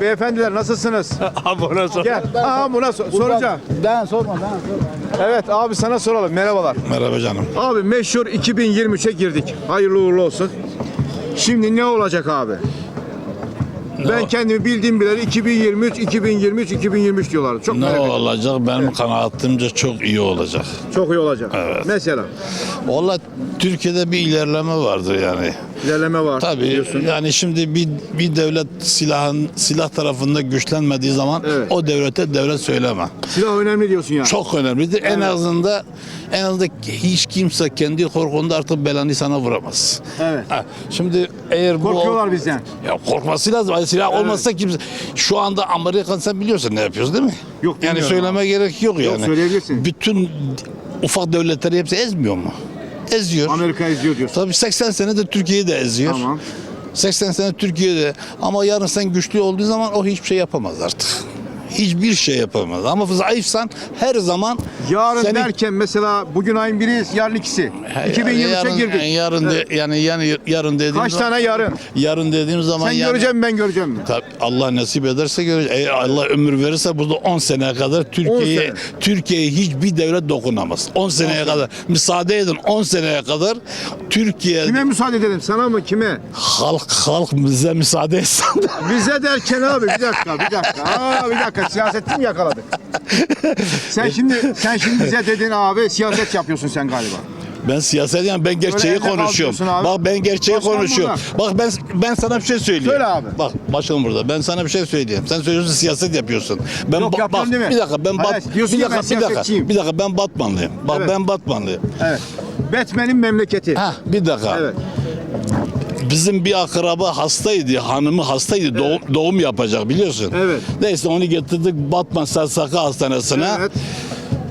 Beyefendiler nasılsınız? Abi ona sor. Gel. Aa buna sor- soracağım. Ben sorma ben sorma. Evet abi sana soralım. Merhabalar. Merhaba canım. Abi meşhur 2023'e girdik. Hayırlı uğurlu olsun. Şimdi ne olacak abi? Ben kendimi bildiğim bileli 2023, 2023, 2023 diyorlar. Çok Ne merak ediyorum. olacak? Benim kanaatimce çok iyi olacak. Çok iyi olacak. Evet. Mesela Valla Türkiye'de bir ilerleme vardır yani. İlerleme var. Tabii diyorsun. yani şimdi bir bir devlet silahın silah tarafında güçlenmediği zaman Evet. o devlete devlet söyleme. Silah önemli diyorsun yani. Çok önemlidir. En azından en azından hiç kimse kendi korkunda artık belanı sana vuramaz. Evet. Ha, şimdi eğer bu Korkuyorlar bizden. Ya korkması lazım. Ay, Silah olmazsa kimse şu anda Amerikan sen biliyorsun ne yapıyoruz değil mi? Yok, Yani bilmiyorum söyleme gerek yok yani. söyleyebilirsin. Bütün ufak devletleri hepsi ezmiyor mu? Eziyor. Amerika izliyor diyorsun. Tabii 80 senedir Türkiye'yi de eziyor. Tamam. 80 sene Türkiye'de ama yarın sen güçlü olduğu zaman o hiçbir şey yapamaz artık. Hiçbir şey yapamaz. Ama zayıfsan her zaman Yarın seni- derken mesela bugün ayın biri, yarın ikisi. 2023'e yarın, girdik. Yarın de, yani yani yarın dediğim Kaç zaman, tane yarın? yarın dediğim zaman Sen yani, göreceğim ben göreceğim? Tabii Allah nasip ederse göreceğiz. Eğer Allah ömür verirse burada 10 seneye kadar Türkiye'ye. Türkiye'ye hiçbir devlet dokunamaz. 10 seneye kadar müsaade edin 10 seneye kadar Türkiye Kime müsaade edelim? Sana mı? Kime? halk halk bize müsaade etsin. Bize derken abi bir dakika bir dakika. Aa bir dakika siyaseti mi yakaladık? sen şimdi sen şimdi bize dedin abi siyaset yapıyorsun sen galiba. Ben siyaset yani ben gerçeği konuşuyorum. abi. Bak ben gerçeği Başkan konuşuyorum. Bak ben ben sana bir şey söyleyeyim. Söyle abi. Bak başkanım burada. Ben sana bir şey söyleyeyim. Sen söylüyorsun siyaset yapıyorsun. Ben Yok, ba- yapıyorum bak değil mi? bir dakika ben Hayır, bat diyorsun bir ki ben dakika bir dakika. siyasetçiyim. Bir dakika ben Batmanlıyım. Bak Evet. ben Batmanlıyım. Evet. Batman'in memleketi. Ha bir dakika. Evet. Bizim bir akraba hastaydı, hanımı hastaydı, doğum, doğum yapacak biliyorsun. Evet. Neyse onu getirdik Batman SSK Hastanesi'ne. Evet.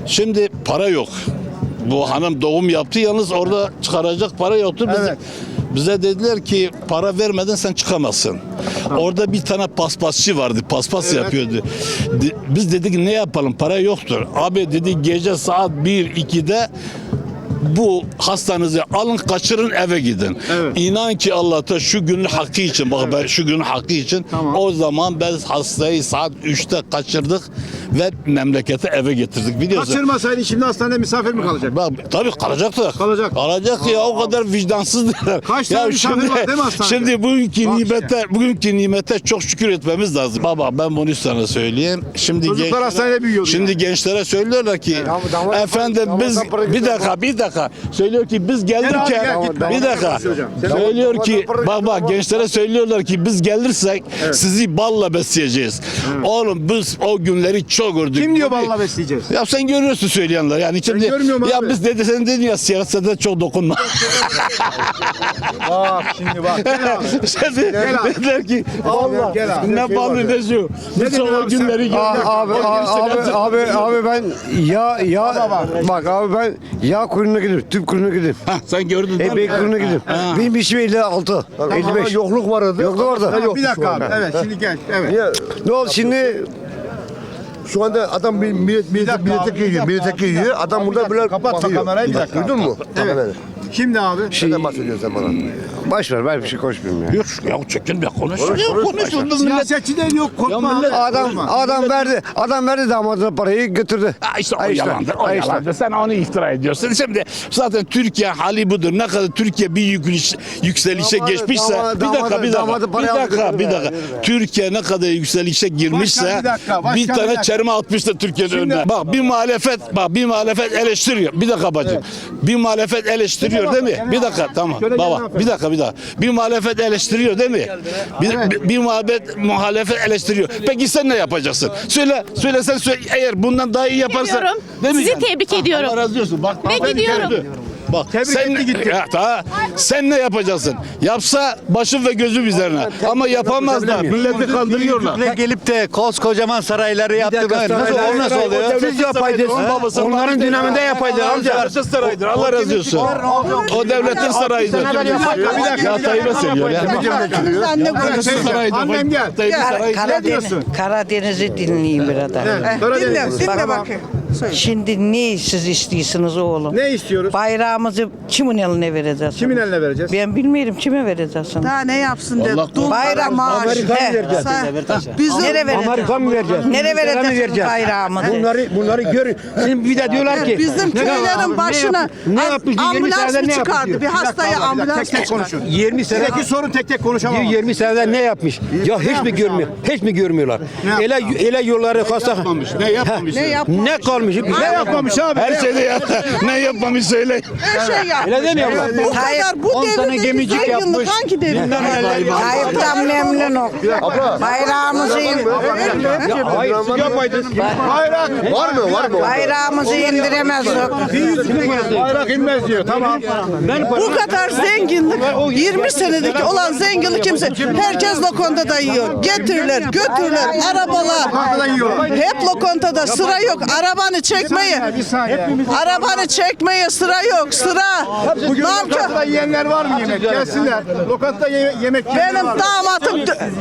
Şimdi para yok. Bu hanım doğum yaptı yalnız orada çıkaracak para yoktu. Biz, Evet. Bize dediler ki para vermeden sen çıkamazsın. Orada bir tane paspasçı vardı. Paspas yapıyordu. De- Biz dedik ne yapalım para yoktur. Abi dedi gece saat 1-2'de bu hastanızı alın kaçırın eve gidin. Evet. İnan ki Allah'ta şu günün hakkı için bak ben şu günün hakkı için Tamam. o zaman biz hastayı saat 3'te kaçırdık ve memlekete eve getirdik biliyorsun. Kaçırmasaydın şimdi hastanede misafir mi kalacak? Bak tabii kalacaktı. Kalacak. Kalacak ya o kadar vicdansızdılar. Kaç tane misafir var değil mi hastanede? Şimdi bugünkü Bak nimete, bugünkü nimete çok şükür etmemiz lazım. Baba ben bunu sana söyleyeyim. Şimdi Çocuklar hastanede büyüyordu Şimdi yani. gençlere söylüyorlar ki damat- efendim biz bir dakika bir dakika söylüyor ki biz gelirken gel, bir dakika söylüyor ki bak bak gençlere söylüyorlar ki biz gelirsek sizi balla besleyeceğiz. Oğlum biz o günleri çok gördük. Kim diyor balla besleyeceğiz? ya sen görüyorsun söyleyenler yani şimdi görmüyorum ya abi. biz dedi sen dedin ya siyasete çok dokunma. Bak şimdi bak. Gel abi. Şimdi Gel abi. dediler ki Allah gel abi. ne balı ne şu. Biz dedin o günleri gördük. Abi, abi, abi, abi, abi ben ya ya bak abi ben yağ kuyruğuna gidiyorum, tüp kuyruğuna gidiyorum. Ha, sen gördün E bey kuyruğuna gidiyorum. Benim işim 56, 55. yokluk vardı. Yokluk vardı. Bir dakika abi. Evet şimdi gel. Evet. Ne oldu şimdi? Şu anda adam bir millet millet geliyor. bir dakika. Adam burada böyle bakıyor. kamerayı, bir dakika. Duydun mu? Evet. Şimdi abi. Neden bahsediyorsun sen bana? Baş ver ben bir şey konuşmuyorum ya. Yok ya çekin be konuş. Konuş, Ya konuş, konuş. konuş. Millet- Siyasetçi de yok korkma Ya millet-. Adam Korkma. adam verdi adam verdi damadına parayı götürdü. Ha işte o işte, yalandır, o işte. yalandır. Sen onu iftira ediyorsun. Şimdi zaten Türkiye hali budur. Ne kadar Türkiye bir yükseliş, yükselişe Damadı- geçmişse, damadı- bir dakika, bir damadı dakika, bir dakika, bir dakika. Türkiye ne kadar yükselişe girmişse, Başkan bir dakika, başkan bir tane çerme atmıştır Türkiye'nin önüne. Bak bir muhalefet, bak bir muhalefet eleştiriyor. Bir dakika bacım. Bir muhalefet eleştiriyor değil mi? Bir dakika, tamam. Baba, bir dakika, bir dakika. Bir muhalefet eleştiriyor değil mi? Bir, bir, bir muhalefet, muhalefet eleştiriyor. Peki sen ne yapacaksın? Söyle, söyle sen söyle. Eğer bundan daha iyi yaparsan. Ediyorum. Değil mi Sizi yani? tebrik Ha, ediyorum. Allah razı olsun. Bak, Ve gidiyorum. Bak Tebrik sen, etti, gitti. Ya, ta, sen ne yapacaksın? Yapsa başım ve gözüm üzerine. Ama yapamazlar. Milleti kandırıyorlar. Ne gelip de koskocaman sarayları yaptı. Nasıl, o nasıl oluyor? Siz yapaydınız. Onların döneminde yapaydın amca. Sarayıdır. Allah razı olsun. O devletin sarayıdır. Ya Tayyip'e söylüyor ya. Devletin sarayıdır. Annem gel. Ne Karadeniz'i dinleyeyim. Evet, Karadeniz. Dinle Tamam. Bakayım. Şimdi ne siz istiyorsunuz oğlum? Ne istiyoruz? Bayrağımızı kimin eline vereceğiz? Kimin eline vereceğiz? Ben bilmiyorum kime vereceksin? Daha ne yapsın de. Vallahi Dul Bayram maaş. Amerika mı vereceğiz? Bizim Nereye vereceğiz? Amerika mı vereceğiz? Nereye vereceksin bayrağımızı? Bunları bunları gör. Şimdi bir de diyorlar ki bizim köylerin başına ne yapmış? 20 ambulans mı ne yapmış çıkardı? Bir dakika, ambulans tek tek mı konuşun. 20 sene sorun tek tek konuşamam. 20 senede ne yapmış? Ya hiç mi görmüyor? Hiç mi görmüyorlar? Ele ele yolları hasta. Ne yapmamış? Ne yapmış? Ne kalmış? Bir Ne şey yapmamış abi? Her şeyde yap. ne yapmamış söyle. Her şey yapmış. Öyle demiyorlar. Bu kadar bu devirde gemicik zenginlik yapmış. hangi devirde? Tayyip'ten memnun ol. Bayrağımızı yapaydınız. Bayrak. Var mı? Var mı? bayrağımızı indiremezdik. Bayrak inmez diyor. Tamam. Bu kadar zenginlik 20 senedeki olan zenginlik kimse herkes lokantada yiyor. Getirirler, götürürler, arabalar. Hep lokantada sıra yok. Arabanı çekmeye. Bir saniye. Arabanı çekmeye sıra yok. Sıra. Bugün Namkör. lokantada yiyenler var mı yemek? Gelsinler. Lokantada ye- yemek yiyenler Benim var mı? damatım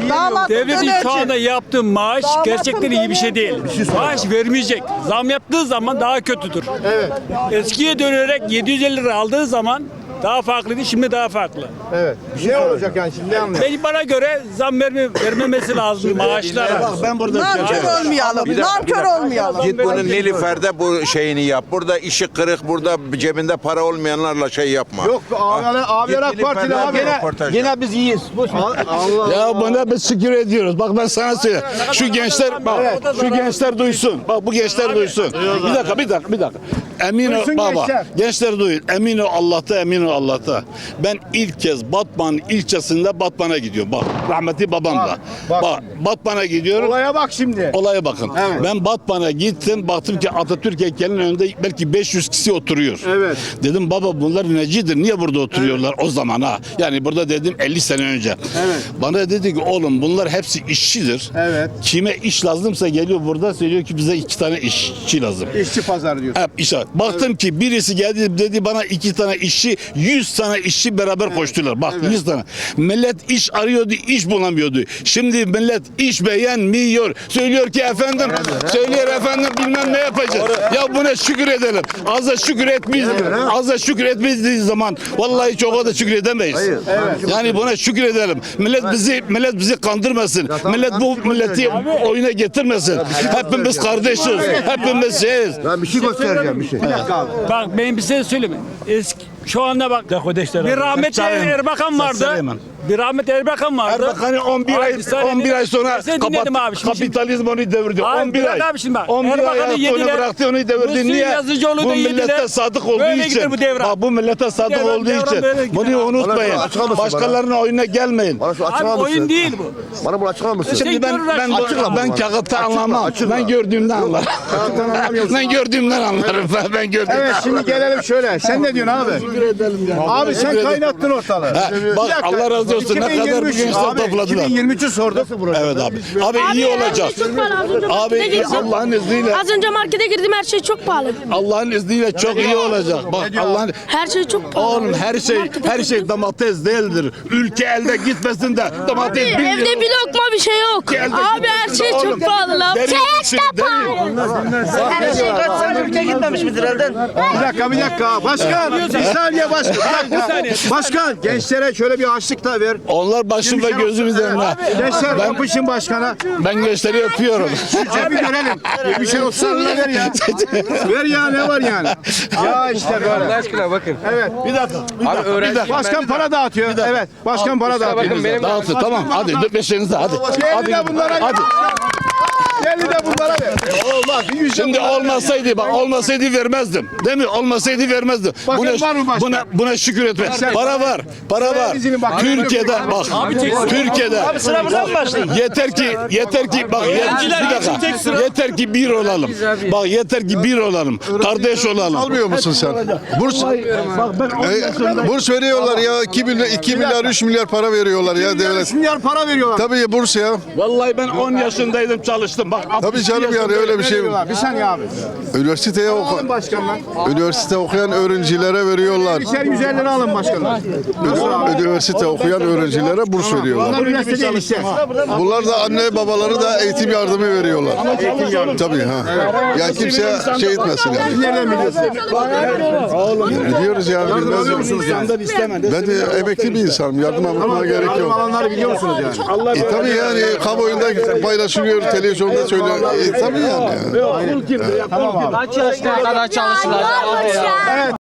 damatım Devletin şu anda dönerci. yaptığı maaş Damatım gerçekten iyi bir şey değil. Maaş vermeyecek. Zam yaptığı zaman daha kötüdür. Evet. Eskiye dönerek 750 lira aldığı zaman daha farklıydı. Şimdi daha farklı. Evet. Ne olacak yani şimdi ne anlayalım? Benim bana göre zam verme, vermemesi lazım maaşlara. Ben burada Namkör olmayalım. Namkör olmayalım. Git bunu Nilüfer'de bu şeyini yap. Burada işi kırık, burada cebinde para olmayanlarla şey yapma. Yok abiler, abiler AK Partili abi. bir yap. Gene biz iyiyiz. Boş ver. Allah. Ya buna biz şükür ediyoruz. Bak ben sana söyleyeyim. Şu gençler bak şu gençler duysun. Bak bu gençler duysun. Bir dakika bir dakika bir dakika. Emin ol Duysun baba. gençler. Gençler duyun. Emin ol Allah'ta emin ol Allah'ta. Ben ilk kez Batman ilçesinde Batman'a gidiyorum. Bak rahmetli babamla. bak. Bak, Batman'a gidiyorum. Olaya bak şimdi. Olaya bakın. Evet. Ben Batman'a gittim. Baktım ki Atatürk heykelinin önünde belki 500 kişi oturuyor. Evet. Dedim baba bunlar necidir? Niye burada oturuyorlar o zaman ha? Yani burada dedim 50 sene önce. Evet. Bana dedi ki oğlum bunlar hepsi işçidir. Evet. Kime iş lazımsa geliyor burada söylüyor ki bize iki tane işçi lazım. İşçi pazarı diyorsun. Hep iş. Baktım ki birisi geldi dedi bana iki tane işçi, yüz tane işçi beraber koştular. Bak yüz tane. Millet iş arıyordu, iş bulamıyordu. Şimdi millet iş beğenmiyor. Söylüyor ki efendim, söylüyor efendim bilmem ne yapacağız. Ya buna şükür edelim. Az da şükür etmeyiz. Az da şükür etmediği zaman vallahi çok da şükür edemeyiz. Yani buna şükür edelim. Millet bizi millet bizi kandırmasın. Millet bu milleti oyuna getirmesin. Hepimiz kardeşiz. Hepimiz şeyiz. Ben bir şey göstereceğim bir şey. Bak benim bir şey söyleyeyim. Eski şu anda bak bir rahmetli. Erbakan vardı. Bir rahmetli Erbakan vardı. Erbakan'ı 11 Abi ay bir saniye 11 ay sonra kapat, abi. Şimdi- kapitalizm onu devirdi. Abi 11 bırak ay. abi şimdi bak. 11 ay Erbakan'ı onu yediler. bıraktı onu devirdi. Muhsin Niye? Yazıcıoğlu Bu da yediler. millete sadık olduğu Böyle için. bu devran. Bak bu millete sadık Devran- olduğu devran için. Bunu unutmayın. Başkalarının oyununa gelmeyin. Bana şu Abi açıklar mısın? oyun değil bu. Bana bunu açıklar mısın? Şimdi ben ben Açıkla ben kağıtta anlamam. Ben gördüğümden anlarım. ben gördüğümden anlarım. Ben, gördüğümden Evet şimdi gelelim şöyle. Sen ne diyorsun abi? Abi sen kaynattın ortalığı. Bak. Allah razı olsun. Ne kadar bu 2023 gençler abi, topladılar. 2023'ü sordu. Evet abi. Abi iyi olacak. Abi Allah'ın izniyle Az önce markete girdim her şey çok pahalı. Allah'ın izniyle çok iyi olacak. Bak Allah'ın Her şey çok pahalı. Oğlum her şey her şey domates değildir. Ülke elde gitmesin de domates lira. Evde bir lokma bir şey yok. Abi her şey çok pahalı Çeyrek de pahalı. Her şey kaç sene ülke gitmemiş midir elden? Bir dakika bir dakika. Başkan bir saniye başkan. Bir dakika. Başkan gençlere şöyle bir açlık da ver. Onlar başım ve gözüm üzerine. Gençler Ben, yapışın başkana. ben gençleri öpüyorum. Cebi görelim. Bir şey olsa ver ya. ver ya ne var yani. Ya işte böyle. Allah aşkına bakın. Evet. Bir dakika. Bir dakika. Bir dakika. Başkan para dağıtıyor. Evet. Başkan para dağıtıyor. Dağıtın tamam hadi dört beşinize hadi. Hadi. Hadi. Geldi de bunlara ver. Olmaz. Şimdi olmasaydı bak olmasaydı vermezdim. Değil mi? Olmasaydı vermezdim. Bakın Buna, var mı başka? buna, buna şükür etme. Para var. Para var. dizinin bak- Türkiye'de bak. Türkiye'de. Yeter ki yeter ki bak ye- bir dakika. Yeter ki bir olalım. Bak yeter ki bir olalım. Kardeş olalım. Almıyor musun sen? Burs, Bak ben on yaşındayım. e, burs veriyorlar ya. 2 milyar, 2 milyar 3 milyar para veriyorlar ya devlet. milyar para veriyorlar. Tabii ya burs ya. Vallahi ben 10 yaşındaydım çalıştım. Bak Tabii 62 canım yani öyle bir şey? Bir saniye abi. Üniversiteye Alın oku başkanlar. üniversite okuyan öğrencilere veriyorlar. İçer 150 lira alın başkanlar. Üniversite okuyan öğrencilere burs Bunlar veriyorlar. üniversite değil işte. Bunlar da anne babaları da eğitim yardımı veriyorlar. Tabii ha. Ya kimse şey etmesin yani. Nereden biliyorsunuz? Biliyoruz ya. Yardım bilmez alıyor musunuz yani? Ben de emekli bir insanım. Yardım almama gerek Yardım yok. alanları biliyor musunuz yani? E tabii yani kamuoyunda paylaşılıyor, televizyonda söylüyor. E tabii yani. Tamam abi. Kaç yaşına kadar çalıştılar? Evet